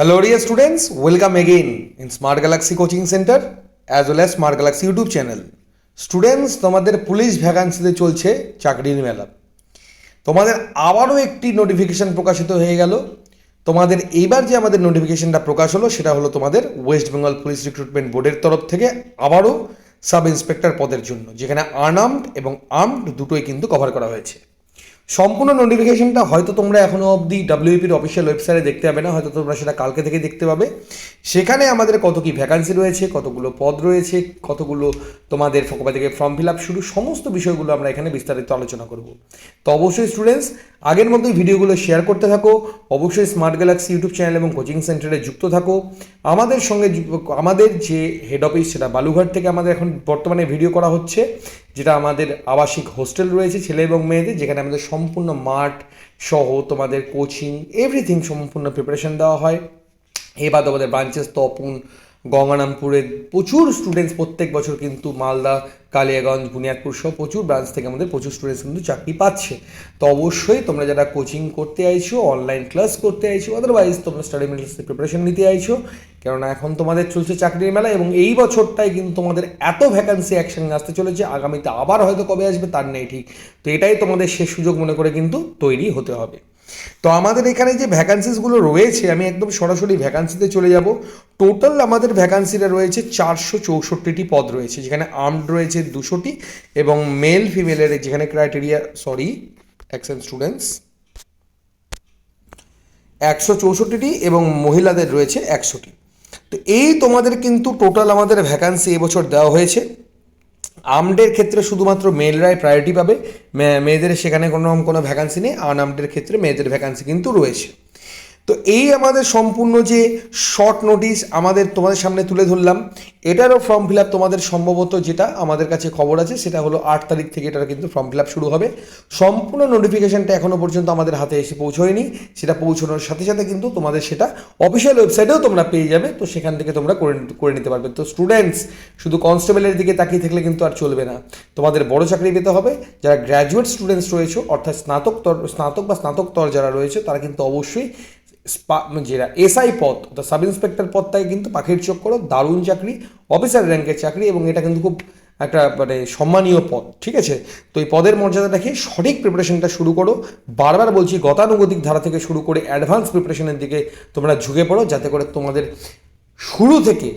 Hello dear students, welcome again in Smart Galaxy Coaching Center as well as Smart Galaxy YouTube channel. Students তোমাদের police ভ্যাকান্সিতে চলছে চাকরির মেলা। তোমাদের আবারও একটি নোটিফিকেশন প্রকাশিত হয়ে গেল। তোমাদের এইবার যে আমাদের নোটিফিকেশনটা প্রকাশ হলো সেটা হলো তোমাদের ওয়েস্ট বেঙ্গল পুলিশ রিক্রুটমেন্ট বোর্ডের তরফ থেকে আবারও সাব ইন্সপেক্টর পদের জন্য যেখানে আনআর্মড এবং আর্মড দুটোই কিন্তু কভার করা হয়েছে। সম্পূর্ণ নোটিফিকেশনটা হয়তো তোমরা এখনও অবধি ডাব্লিউপির অফিসিয়াল ওয়েবসাইটে দেখতে পাবে না, হয়তো তোমরা সেটা কালকে থেকে দেখতে পাবে। সেখানে আমাদের কত কি ভ্যাকান্সি রয়েছে, কতগুলো পদ রয়েছে, কতগুলো তোমাদের ফোকপা থেকে ফর্ম ফিল আপ শুরু, সমস্ত বিষয়গুলো আমরা এখানে বিস্তারিত আলোচনা করব। তো অবশ্যই স্টুডেন্টস আগের মতোই ভিডিওগুলো শেয়ার করতে থাকো, অবশ্যই স্মার্ট গ্যালাক্সি ইউটিউব চ্যানেল এবং কোচিং সেন্টারে যুক্ত থাকো। আমাদের সঙ্গে আমাদের যে হেড অফিস সেটা বালুঘাট থেকে আমাদের এখন বর্তমানে ভিডিও করা হচ্ছে। যেটা আমাদের আবাসিক হোস্টেল রয়েছে, ছেলে এবং মেয়েদের, যেখানে আমাদের সম্পূর্ণ মাঠ সহ তোমাদের কোচিং এভরিথিং সম্পূর্ণ প্রিপারেশন দেওয়া হয়। এবার তোমাদের ব্রাঞ্চেস তপন গঙ্গারামপুরের প্রচুর স্টুডেন্টস প্রত্যেক বছর কিন্তু মালদা, কালিয়াগঞ্জ, বুনিয়াদপুর সহ প্রচুর ব্রাঞ্চ থেকে আমাদের প্রচুর স্টুডেন্টস কিন্তু চাকরি পাচ্ছে। তো অবশ্যই তোমরা যারা কোচিং করতে আইছো অনলাইন ক্লাস করতে আইছো আদারওয়াইজ তোমরা স্টাডি মেটেরিয়ালসের প্রিপারেশন নিতে আইছো, কেননা এখন তোমাদের চলছে চাকরির মেলা এবং এই বছরটাই কিন্তু তোমাদের এত ভ্যাকান্সি একসঙ্গে আসতে চলেছে, আগামীতে আবার হয়তো কবে আসবে তার নেই ঠিক। তো এটাই তোমাদের শেষ সুযোগ মনে করে কিন্তু তৈরি হতে হবে। তো আমাদের এখানে যে ভ্যাকান্সিসগুলো রয়েছে, আমি একদম সরাসরি ভ্যাকান্সিতে চলে যাব। টোটাল আমাদের ভ্যাকান্সিটা রয়েছে চারশো চৌষট্টিটি পদ রয়েছে, যেখানে আর্মড রয়েছে দুশোটি এবং মেল ফিমেলের যেখানে ক্রাইটেরিয়া সরি অ্যাকশন স্টুডেন্টস একশো চৌষট্টিটি এবং মহিলাদের রয়েছে একশোটি। তো এই তোমাদের কিন্তু টোটাল আমাদের ভ্যাকান্সি এবছর দেওয়া হয়েছে। আমডের ক্ষেত্রে শুধুমাত্র মেলরাই প্রায়োরিটি পাবে। মেয়েদের সেখানে কোনো রকম কোনো ভ্যাকান্সি নেই। আনআমডের ক্ষেত্রে মেয়েদের ভ্যাকান্সি কিন্তু রয়েছে। তো এই আমাদের সম্পূর্ণ যে শর্ট নোটিশ আমাদের তোমাদের সামনে তুলে ধরলাম, এটারও ফর্ম ফিল তোমাদের সম্ভবত যেটা আমাদের কাছে খবর আছে, সেটা হলো আট তারিখ থেকে এটার কিন্তু ফর্ম ফিল শুরু হবে। সম্পূর্ণ নোটিফিকেশনটা এখনও পর্যন্ত আমাদের হাতে এসে পৌঁছয়নি, সেটা পৌঁছানোর সাথে সাথে কিন্তু তোমাদের সেটা অফিসিয়াল ওয়েবসাইটেও তোমরা পেয়ে যাবে, তো সেখান থেকে তোমরা করে করে নিতে পারবে। তো স্টুডেন্টস শুধু কনস্টেবলের দিকে তাকিয়ে থাকলে কিন্তু আর চলবে না। তোমাদের বড় চাকরি পেতে হবে, যারা গ্র্যাজুয়েট স্টুডেন্টস রয়েছে, অর্থাৎ স্নাতকতর স্নাতক বা স্নাতকতর যারা রয়েছে, তারা কিন্তু অবশ্যই যেটা এসআই পদ, অর্থাৎ সাব ইন্সপেক্টর পদটাকে কিন্তু পাখির চোখ করো, দারুণ চাকরি, অফিসার র্যাঙ্কের চাকরি এবং এটা কিন্তু খুব একটা মানে সম্মানীয় পদ, ঠিক আছে? তো এই পদের মর্যাদা রেখে সঠিক প্রিপারেশনটা শুরু করো। বারবার বলছি, গতানুগতিক ধারা থেকে শুরু করে অ্যাডভান্স প্রিপারেশনের দিকে তোমরা ঝুঁকে পড়ো, যাতে করে তোমাদের শুরু থেকে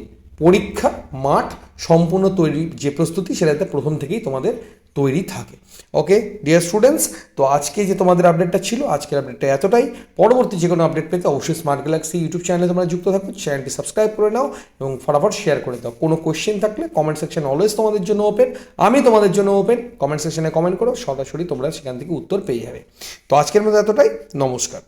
পরীক্ষা, মাঠ সম্পূর্ণ তৈরি, যে প্রস্তুতি সেটাতে প্রথম থেকেই তোমাদের তৈরি থাকে। ওকে ডিয়ার স্টুডেন্টস তো আজকে যে তোমাদের আপডেটটা ছিল, আজকের আপডেটটা এতটাই। পরবর্তী যে কোনো আপডেট পেতে অবশ্যই স্মার্ট গ্যালাক্সি ইউটিউব চ্যানেলে তোমরা যুক্ত থাকো চ্যানেলটি সাবস্ক্রাইব করে নাও এবং ফটাফট শেয়ার করে দাও। কোনো কোয়েশ্চেন থাকলে কমেন্ট সেকশন অলওয়েজ তোমাদের জন্য ওপেন আমি তোমাদের জন্য ওপেন কমেন্ট সেকশনে কমেন্ট করো, সরাসরি তোমরা সেখান থেকে উত্তর পেয়ে যাবে। তো আজকের মধ্যে এতটাই, নমস্কার।